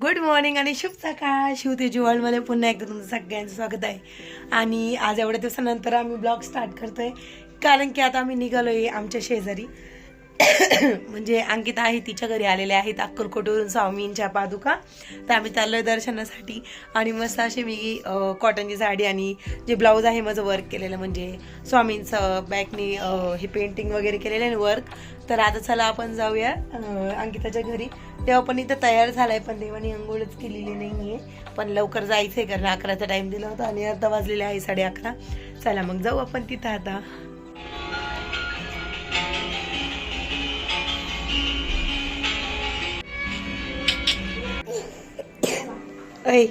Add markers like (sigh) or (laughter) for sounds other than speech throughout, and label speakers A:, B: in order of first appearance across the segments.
A: Good morning आणि शुभ सकाळ. शिवतेजी वर्ल्डमध्ये पुन्हा एकदा तुमचं सगळ्यांचं स्वागत आहे. आणि आज एवढ्या दिवसानंतर आम्ही ब्लॉग स्टार्ट करतो आहे कारण की आता आम्ही निघालोय आमच्या शेजारी. (coughs) म्हणजे अंकिता आहे तिच्या घरी आलेले आहेत अक्कलकोटवरून स्वामींच्या पादुका. तर आम्ही चाललोय दर्शनासाठी. आणि मस्त अशी मी कॉटनची साडी आणि जे ब्लाऊज आहे माझं वर्क केलेलं म्हणजे स्वामींचं बॅकनी हे पेंटिंग वगैरे केलेलं आहे वर्क तर आता चला आपण जाऊया अंकिताच्या घरी. तेव्हा पण इथं तयार झालाय पण देवानी अंघोळच केलेली नाहीये. पण लवकर जायचंय कारण अकराचा टाइम दिला होता आणि आता वाजलेले आहे साडे अकरा. चला मग जाऊ आपण तिथं आता. ऐ.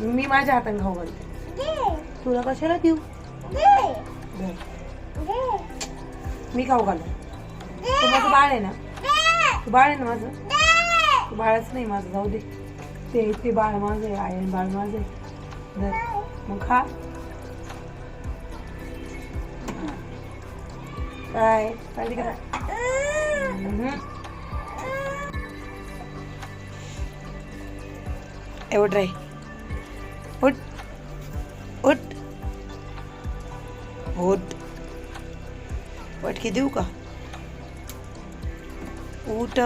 A: मी माझ्या हाताने खाऊ घालते. तुला कशाला देऊ. मी खाऊ घालू. तू माझं बाळ आहे ना? तू बाळ आहे ना माझं? तू बाळच नाही माझं जाऊ दे. ते ते बाळ माझं आहे आयन बाळ माझं आहे. धर. मग खा. काय? काय हम्म. एवढं रे उठ उठ. हो पटकी देऊ का? उठ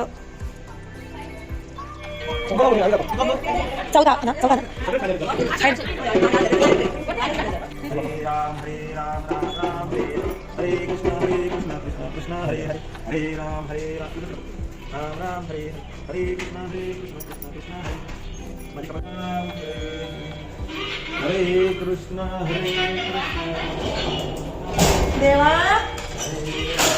A: चौदा ना चौदा ना? साईड.
B: हरे राम हरे राम राम राम हरे हरे कृष्ण हरे कृष्ण। कृष्ण कृष्ण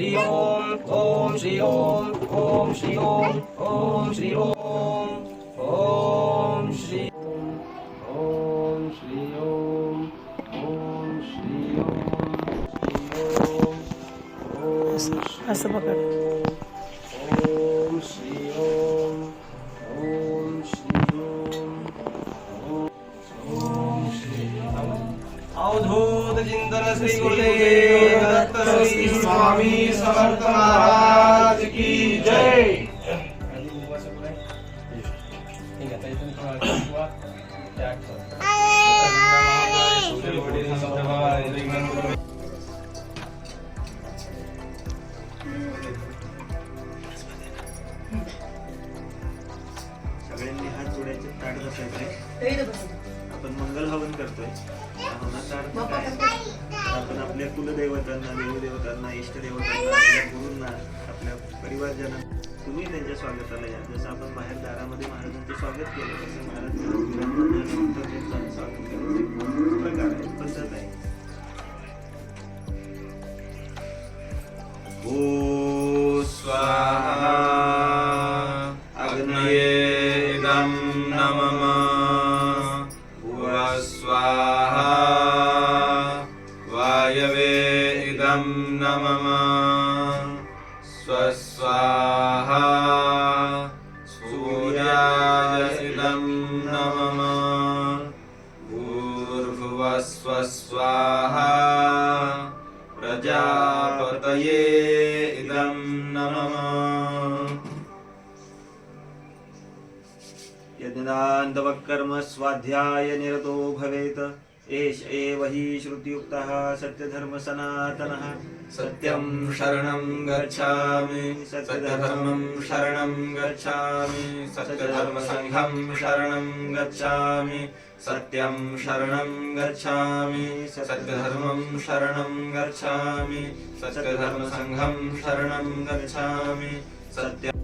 B: हरे कृष्ण
A: देवा
C: ॐ श्री ॐ ॐ श्री ॐ ॐ श्री ॐ ॐ श्री ॐ ॐ श्री ॐ श्री ॐ ॐ श्री ॐ
A: असं पकड
C: ॐ श्री ॐ ॐ श्री ॐ अवधूत चिंतन श्री गुरुदेव दत्त श्री स्वामी समर्थ महाराज की जय।
B: सगळ्यांनी हात जोडायचे ताट बसायचे. आपण मंगल हवन करतोय. हवनाचा अर्थ काय आपण आपल्या कुलदेवतांना देवदेवतांना इष्टदेवतांना आपल्या गुरूंना आपल्या परिवारजनांना तुम्ही त्यांच्या स्वागताला या. जसं आपण बाहेर दारामध्ये महाराजांचं स्वागत केलं तसं महाराज
C: नम नमः। स्वस्वाहा। सूर्याय नमः। भूर्भुवस्वस्वाहा प्रजापतये इदं नमः।
B: यज्ञदान्तवकर्म स्वाध्याय निरतो भवेत्। एष एव हि श्रुतियुक्तः सत्यधर्मसनातनः।
C: सत्यं शरणं गच्छामि। सत्यधर्मं शरणं गच्छामि। सत्यधर्मसङ्घं शरणं गच्छामि। सत्यं शरणं गच्छामि। सत्यधर्मं शरणं गच्छामि। सत्यधर्मसङ्घं शरणं गच्छामि।
A: सत्यम्